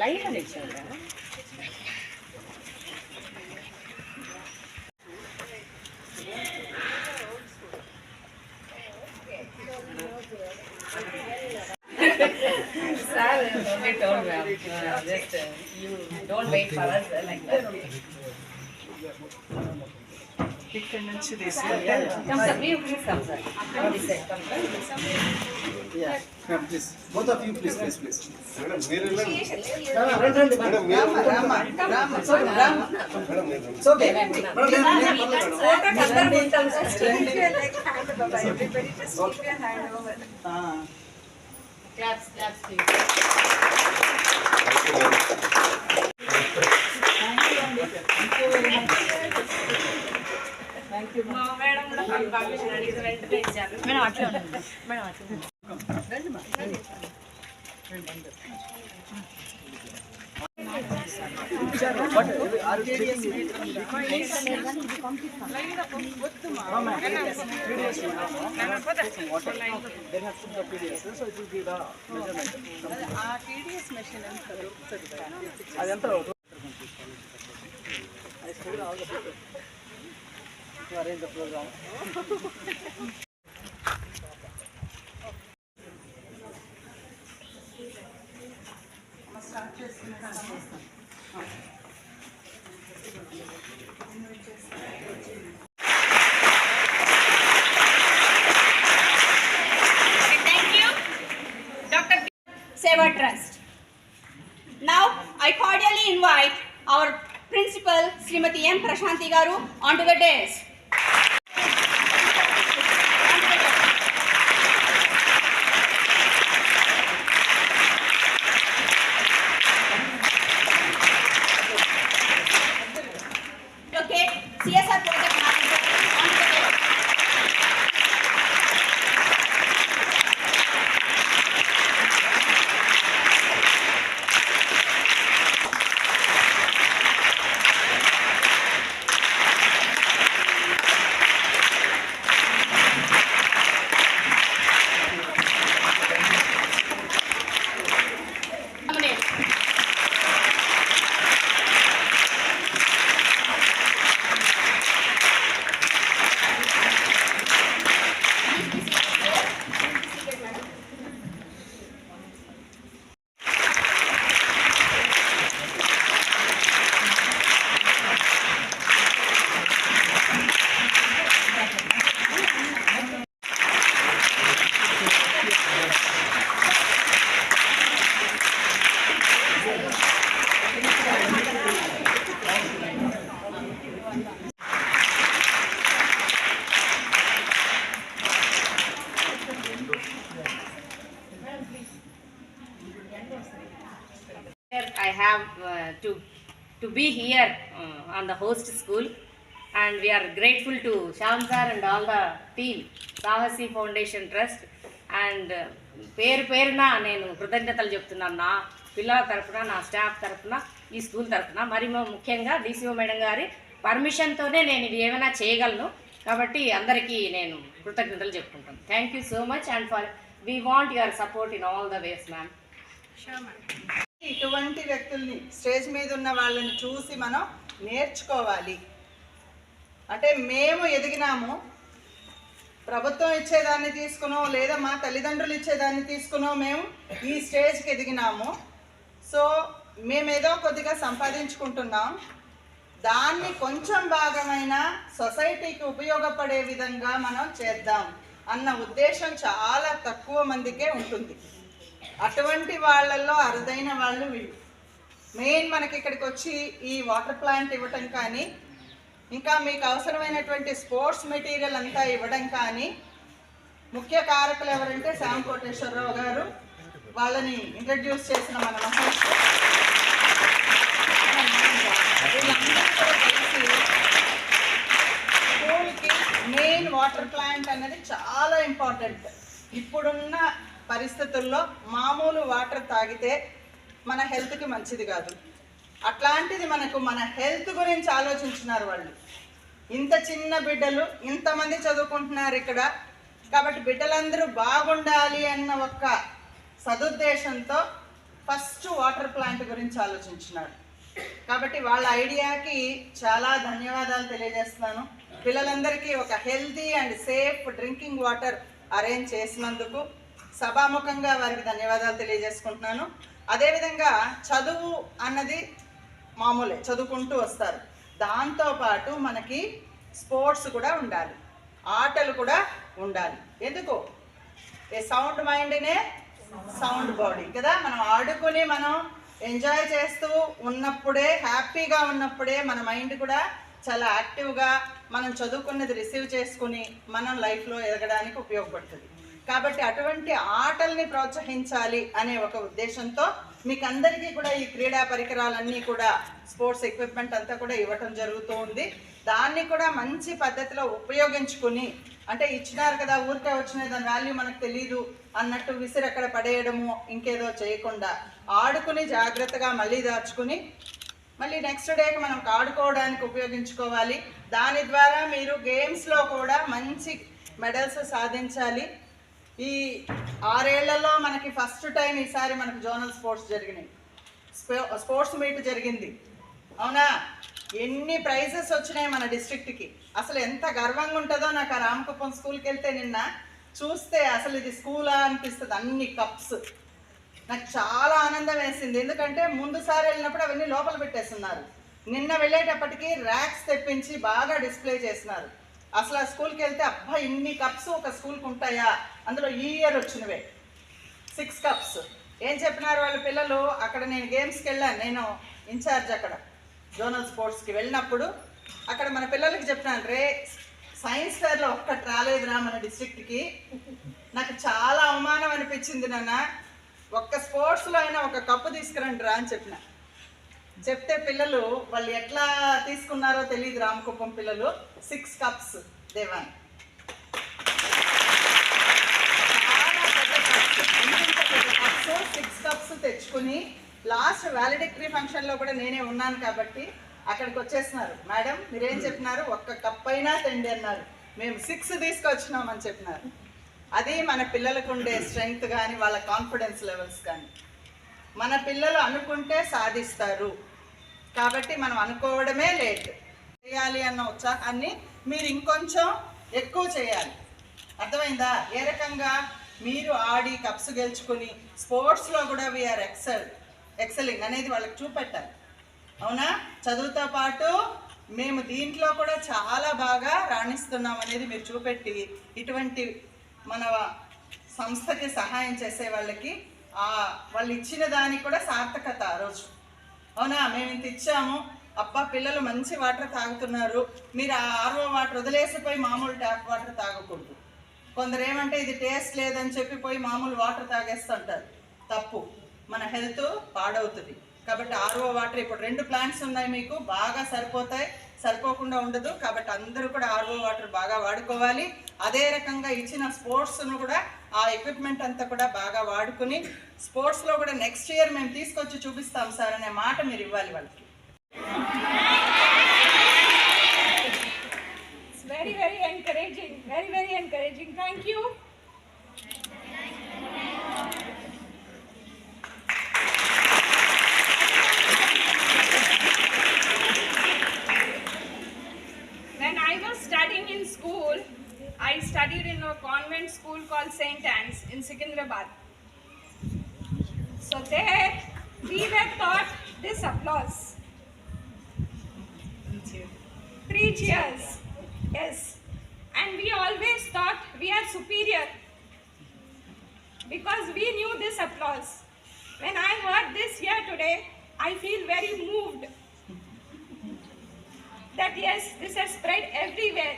Live అని ఇచ్చారు live అని ఇచ్చారు Sir, only told me, uh, just uh, you don't wait for us uh, like that. ఇక్కడ నుంచి తీసుకుంటే Come sir, you please come sir. Come this side, come sir. Please both of you please please please madam మీరు వెళ్ళండి madam మీరు okay photo అందరం ఉంటాం sir claps claps please మా madam కూడా పర్మిషన్ అడిగిన వెంటనే ఇచ్చారు మేడం అట్లా ఉండండి మేడం అట్లా Then have to the PDS, so it will be the measurement. అదంతా ఒక I studied all the people. To arrange the program. Our principal Shrimati M Prashanti garu on to the desk be here on the host school and we are grateful to Shyam sir and all the team Sahasi foundation trust and పేరు పేరున నేను కృతజ్ఞతలు చెప్తున్నాను నా పిల్లల తరపున నా staff తరఫున ఈ స్కూల్ తరపున. మరి ముఖ్యంగా డీసీఓ మేడం గారి పర్మిషన్తోనే నేను ఇది ఏమైనా చేయగలను. కాబట్టి అందరికీ నేను కృతజ్ఞతలు చెప్పుకుంటాను thank you so much and for we want your support in all the ways ma'am ఇటువంటి వ్యక్తుల్ని స్టేజ్ మీద ఉన్న వాళ్ళని చూసి మనం నేర్చుకోవాలి. అంటే మేము ఎదిగినాము ప్రభుత్వం ఇచ్చేదాన్ని తీసుకునో లేదా మా తల్లిదండ్రులు ఇచ్చేదాన్ని తీసుకునో మేము ఈ స్టేజ్కి ఎదిగినాము. సో మేమేదో కొద్దిగా సంపాదించుకుంటున్నాం. దాన్ని కొంచెం భాగమైన సొసైటీకి ఉపయోగపడే విధంగా మనం చేద్దాం అన్న ఉద్దేశం చాలా తక్కువ మందికే ఉంటుంది. అటువంటి వాళ్ళల్లో అరుదైన వాళ్ళు వీళ్ళు. మెయిన్ మనకి ఇక్కడికి వచ్చి ఈ వాటర్ ప్లాంట్ ఇవ్వటం కానీ ఇంకా మీకు అవసరమైనటువంటి స్పోర్ట్స్ మెటీరియల్ అంతా ఇవ్వడం కానీ ముఖ్య కారకులు ఎవరంటే శ్యామ్ కోటేశ్వరరావు గారు. వాళ్ళని ఇంట్రడ్యూస్ చేసిన మన మహేష్. స్కూల్కి మెయిన్ వాటర్ ప్లాంట్ అనేది చాలా ఇంపార్టెంట్ ఇప్పుడున్న పరిస్థితుల్లో మామూలు వాటర్ తాగితే మన హెల్త్కి మంచిది కాదు. అట్లాంటిది మనకు మన హెల్త్ గురించి ఆలోచించున్నారు వాళ్ళు. ఇంత చిన్న బిడ్డలు ఇంతమంది చదువుకుంటున్నారు ఇక్కడ. కాబట్టి బిడ్డలందరూ బాగుండాలి అన్న ఒక్క సదుద్దేశంతో ఫస్ట్ వాటర్ ప్లాంట్ గురించి ఆలోచించినాడు కాబట్టి వాళ్ళ ఐడియాకి చాలా ధన్యవాదాలు తెలియజేస్తున్నాను. పిల్లలందరికీ ఒక healthy and safe drinking water arrange చేసినందుకు సభాముఖంగా వారికి ధన్యవాదాలు తెలియజేసుకుంటున్నాను. అదేవిధంగా చదువు అన్నది మామూలే చదువుకుంటూ వస్తారు. దాంతోపాటు మనకి స్పోర్ట్స్ కూడా ఉండాలి. ఆటలు కూడా ఉండాలి. ఎందుకు? ఏ సౌండ్ మైండ్నే సౌండ్ బాడీ కదా? మనం ఆడుకుని మనం ఎంజాయ్ చేస్తూ ఉన్నప్పుడే హ్యాపీగా ఉన్నప్పుడే మన మైండ్ కూడా చాలా యాక్టివ్గా మనం చదువుకున్నది రిసీవ్ చేసుకుని మనం లైఫ్లో ఎదగడానికి ఉపయోగపడుతుంది. కాబట్టి అటువంటి ఆటల్ని ప్రోత్సహించాలి అనే ఒక ఉద్దేశంతో మీకు అందరికీ కూడా ఈ క్రీడా పరికరాలన్నీ కూడా స్పోర్ట్స్ ఎక్విప్మెంట్ అంతా కూడా ఇవ్వటం జరుగుతూ ఉంది. దాన్ని కూడా మంచి పద్ధతిలో ఉపయోగించుకుని అంటే ఇచ్చినారు కదా ఊరికే వచ్చిన దాని వాల్యూ మనకు తెలియదు అన్నట్టు విసిరి అక్కడ పడేయడము ఇంకేదో చేయకుండా ఆడుకుని జాగ్రత్తగా మళ్ళీ దాచుకుని మళ్ళీ నెక్స్ట్ డేకి మనం ఆడుకోవడానికి ఉపయోగించుకోవాలి. దాని ద్వారా మీరు గేమ్స్లో కూడా మంచి మెడల్స్ సాధించాలి. ఈ ఆరేళ్ళలో మనకి ఫస్ట్ టైం ఈసారి మనకు జోనల్ స్పోర్ట్స్ జరిగినాయి. స్పో- స్పోర్ట్స్ మీట్ జరిగింది. అవునా? ఎన్ని ప్రైజెస్ వచ్చినాయి మన డిస్ట్రిక్ట్కి అసలు ఎంత గర్వంగా ఉంటుందో నాకు ఆ రామకుప్పం స్కూల్కి వెళ్తే నిన్న చూస్తే అసలు ఇది స్కూలా అనిపిస్తుంది. అన్ని కప్స్ నాకు చాలా ఆనందం వేసింది. ఎందుకంటే ముందుసారి వెళ్ళినప్పుడు అవన్నీ లోపల పెట్టేస్తున్నారు. నిన్న వెళ్ళేటప్పటికి ర్యాక్స్ తెప్పించి బాగా డిస్ప్లే చేసినారు అసలు ఆ స్కూల్కి వెళ్తే అబ్బా ఇన్ని కప్స్ ఒక స్కూల్కి ఉంటాయా? అందులో ఈ ఇయర్ వచ్చినవే. సిక్స్ కప్స్ ఏం చెప్పినారు వాళ్ళ పిల్లలు? అక్కడ నేను గేమ్స్కి వెళ్ళాను. నేను ఇన్ఛార్జ్ అక్కడ. జోనల్ స్పోర్ట్స్కి వెళ్ళినప్పుడు అక్కడ మన పిల్లలకి చెప్పినాను రే సైన్స్ ఫేర్లో ఒక్కటి రాలేదురా మన డిస్ట్రిక్ట్కి నాకు చాలా అవమానం అనిపించింది నాన్న. ఒక్క స్పోర్ట్స్లో అయినా ఒక కప్పు తీసుకురండి రా అని చెప్పిన. చెప్తే పిల్లలు వాళ్ళు ఎట్లా తీసుకున్నారో తెలియదు రామకుప్పం పిల్లలు. సిక్స్ కప్స్ దేవాన్ సిక్స్ కప్స్ తెచ్చుకుని లాస్ట్ వ్యాలిడిక్టరీ ఫంక్షన్లో కూడా నేనే ఉన్నాను కాబట్టి అక్కడికి వచ్చేస్తున్నారు. మేడం మీరేం చెప్పినారు? ఒక్క కప్ అయినా తెండి అన్నారు. మేము సిక్స్ తీసుకొచ్చినామని చెప్పినారు. అది మన పిల్లలకు ఉండే స్ట్రెంగ్త్ కానీ వాళ్ళ కాన్ఫిడెన్స్ లెవెల్స్ కానీ మన పిల్లలు అనుకుంటే సాధిస్తారు. కాబట్టి మనం అనుకోవడమే లేట్ చేయాలి అన్న ఉత్సాహాన్ని మీరు ఇంకొంచెం ఎక్కువ చేయాలి. అర్థమైందా? ఏ రకంగా? మీరు ఆడి కప్స్ గెలుచుకుని స్పోర్ట్స్లో కూడా వీఆర్ ఎక్సెల్ ఎక్సెలింగ్ అనేది వాళ్ళకి చూపెట్టాలి. అవునా? చదువుతో పాటు మేము దీంట్లో కూడా చాలా బాగా రాణిస్తున్నాం అనేది మీరు చూపెట్టి ఇటువంటి మన సంస్థకి సహాయం చేసే వాళ్ళకి వాళ్ళు ఇచ్చిన దానికి కూడా సార్థకత ఆ రోజు. అవునా? మేము ఇంత ఇచ్చాము. అబ్బా పిల్లలు మంచి వాటర్ తాగుతున్నారు. మీరు ఆ ఆర్ఓ వాటర్ వదిలేసిపోయి మామూలు ట్యాప్ వాటర్ తాగకూడదు. కొందరు ఏమంటే ఇది టేస్ట్ లేదని చెప్పి పోయి మామూలు వాటర్ తాగేస్తుంటారు. తప్పు. మన హెల్త్ పాడవుతుంది. కాబట్టి ఆర్ఓ వాటర్ ఇప్పుడు రెండు ప్లాంట్స్ ఉన్నాయి మీకు. బాగా సరిపోతాయి. సరిపోకుండా ఉండదు. కాబట్టి అందరూ కూడా ఆర్ఓ వాటర్ బాగా వాడుకోవాలి. అదే రకంగా ఇచ్చిన స్పోర్ట్స్ను కూడా ఆ ఎక్విప్మెంట్ అంతా కూడా బాగా వాడుకుని స్పోర్ట్స్లో కూడా నెక్స్ట్ ఇయర్ మేము తీసుకొచ్చి చూపిస్తాం సార్ అనే మాట మీరు ఇవ్వాలి వాళ్ళకి. Very very encouraging very very encouraging thank you today, I feel very moved that yes, this has spread everywhere.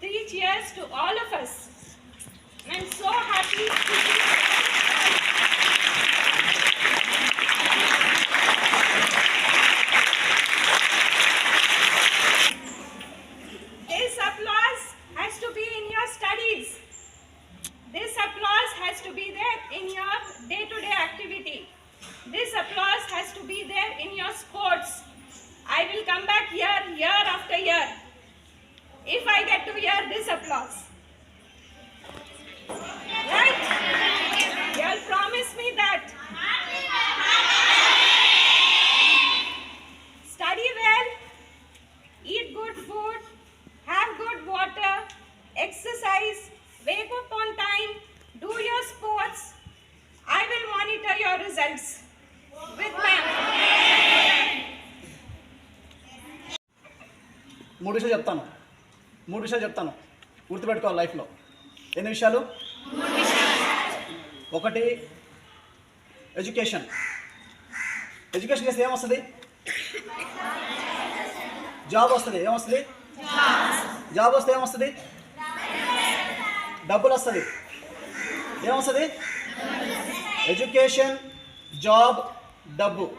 Three cheers to all of us. I'm so happy to be this applause. Right? You'll promise me that. Study well, eat good food, have good water, exercise, wake up on time, do your sports. I will monitor your results with my మూడు విషయాలు చెప్తాను మూడు విషయాలు చెప్తాను గుర్తుపెట్టుకోవాలి లైఫ్లో. ఎన్ని విషయాలు? ఒకటి ఎడ్యుకేషన్. ఎడ్యుకేషన్ చేస్తే ఏమొస్తుంది? జాబ్ వస్తుంది. ఏమొస్తుంది? జాబ్ వస్తే ఏమొస్తుంది? డబ్బులు వస్తుంది. ఏమొస్తుంది? ఎడ్యుకేషన్ జాబ్ డబ్బు.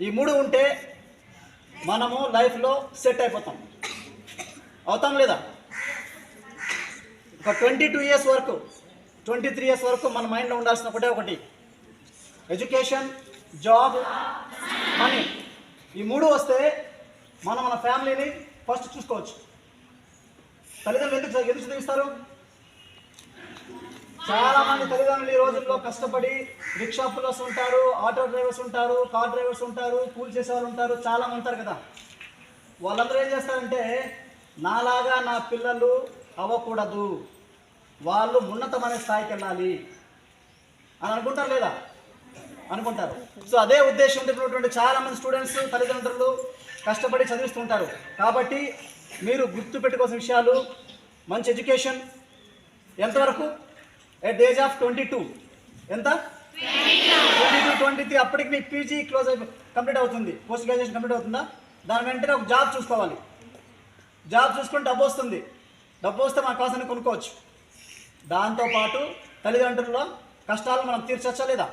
ఈ మూడు ఉంటే మనము లైఫ్లో సెట్ అయిపోతాం. అవుతాం లేదా? ఒక ట్వంటీ టూ ఇయర్స్ వరకు ట్వంటీ త్రీ ఇయర్స్ వరకు మన మైండ్లో ఉండాల్సిన ఒకటే ఒకటి. ఎడ్యుకేషన్ జాబ్ మనీ ఈ మూడు వస్తే మనం మన ఫ్యామిలీని ఫస్ట్ చూసుకోవచ్చు. తల్లిదండ్రులు ఎందుకు ఎందుకు చదివిస్తారు? చాలామంది తల్లిదండ్రులు ఈ రోజుల్లో కష్టపడి రిక్షా పుల్లర్స్ ఉంటారు ఆటో డ్రైవర్స్ ఉంటారు కార్ డ్రైవర్స్ ఉంటారు కూల్ చేసేవాళ్ళు ఉంటారు చాలామంది ఉంటారు కదా. వాళ్ళందరూ ఏం చేస్తారంటే నాలాగా నా పిల్లలు అవ్వకూడదు. వాళ్ళు ఉన్నతమైన స్థాయికి వెళ్ళాలి. అని అనుకుంటారు లేదా? అనుకుంటారు. సో అదే ఉద్దేశంతో ఉన్నటువంటి చాలామంది స్టూడెంట్స్ తల్లిదండ్రులు కష్టపడి చదివిస్తుంటారు. కాబట్టి మీరు గుర్తు పెట్టుకోవాల్సిన విషయాలు మంచి ఎడ్యుకేషన్ ఎంతవరకు at the age of twenty two ఎంత? ట్వంటీ టూ ట్వంటీ త్రీ అప్పటికి మీ పీజీ క్లోజ్ అయిపో కంప్లీట్ అవుతుంది. పోస్ట్ గ్రాడ్యుయేషన్ కంప్లీట్ అవుతుందా? దాని వెంటనే ఒక జాబ్ చూసుకోవాలి. జాబ్ చూసుకుని డబ్బు వస్తుంది. డబ్బు వస్తే మన కోసం కొనుక్కోవచ్చు. దాంతోపాటు తల్లిదండ్రుల్లో కష్టాలు మనం తీర్చొచ్చా లేదా?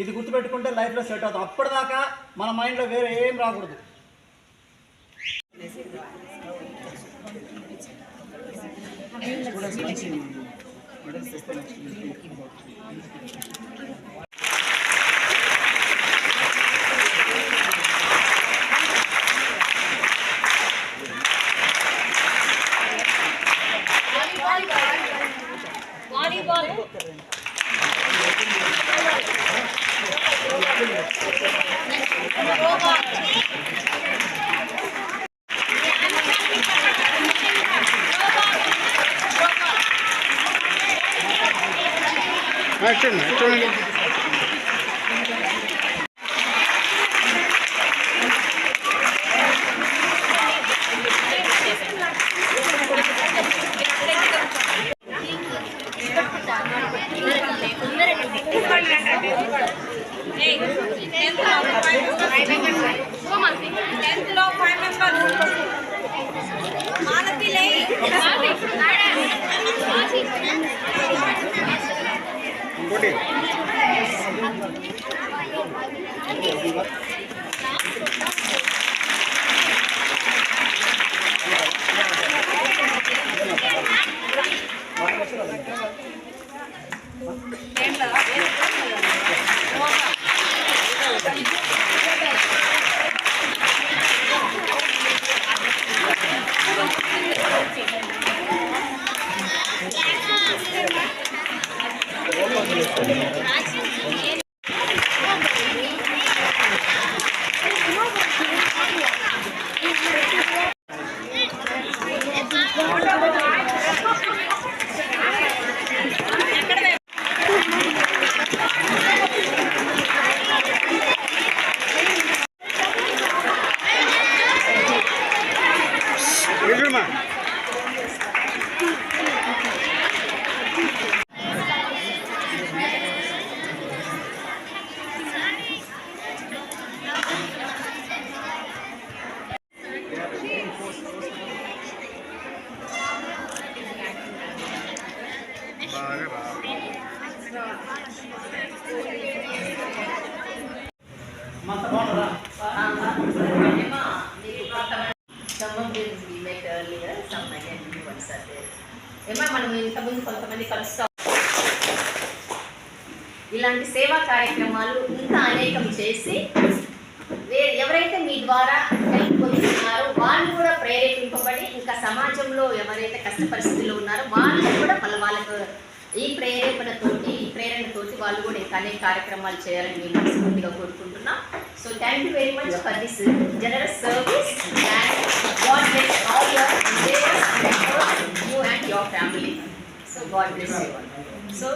ఇది గుర్తుపెట్టుకుంటే లైఫ్లో సెట్ అవుతాం. అప్పటిదాకా మన మైండ్లో వేరే ఏం రాకూడదు. 哎这里面这里 మన are there. ఏమా మనం ఇంతకుముందు కొంతమంది కలుస్తాం ఇలాంటి సేవా కార్యక్రమాలు ఇంకా అనేకం చేసి ఎవరైతే మీ ద్వారా హెల్ప్ పొందుతున్నారో వాళ్ళు కూడా ప్రేరేపింపబడి ఇంకా సమాజంలో ఎవరైతే కష్ట పరిస్థితుల్లో ఉన్నారో వాళ్ళు కూడా మళ్ళీ వాళ్ళకు ఈ ప్రేరేపణతోటి ఈ ప్రేరణతోటి వాళ్ళు కూడా ఇంకా అనేక కార్యక్రమాలు చేయాలని మేము మనస్ఫూర్తిగా కోరుకుంటున్నాం. So thank you very much for this generous service and God bless all your you and your family so God bless so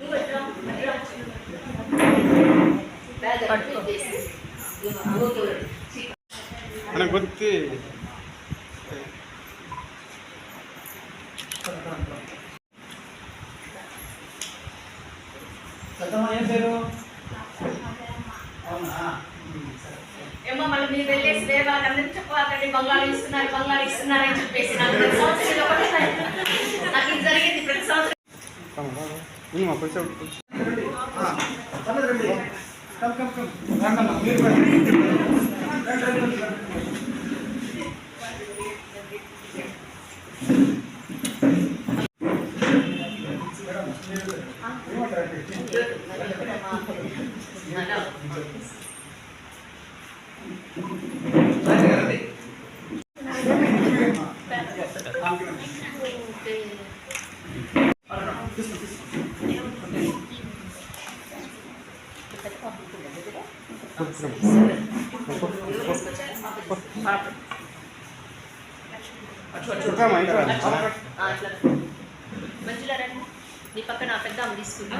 నువ్వు ఎట్లా మనకు గుర్తి. పెద్దమ్మ ఏం పేరు? అవునా. ఏమో మళ్ళీ మీరు వెళ్ళేసి వేరే వాళ్ళకి అందరికి చెప్పాలండి బంగారు ఇస్తున్నారు బంగారు ఇస్తున్నారు అని చెప్పేసి నాకు ప్రతి సంవత్సరం నాకు ఇది జరిగింది ప్రతి సంవత్సరం. రండి. Come come come. రండమ్మా మీరు కూడా రండి, రండి, రండి, రండి. రండి, రండి. చూద్దామా ఇక్కడ ఆ, అట్లా మంచిగా రండి మీ పక్కన ఆ పెద్ద తీసుకుంటా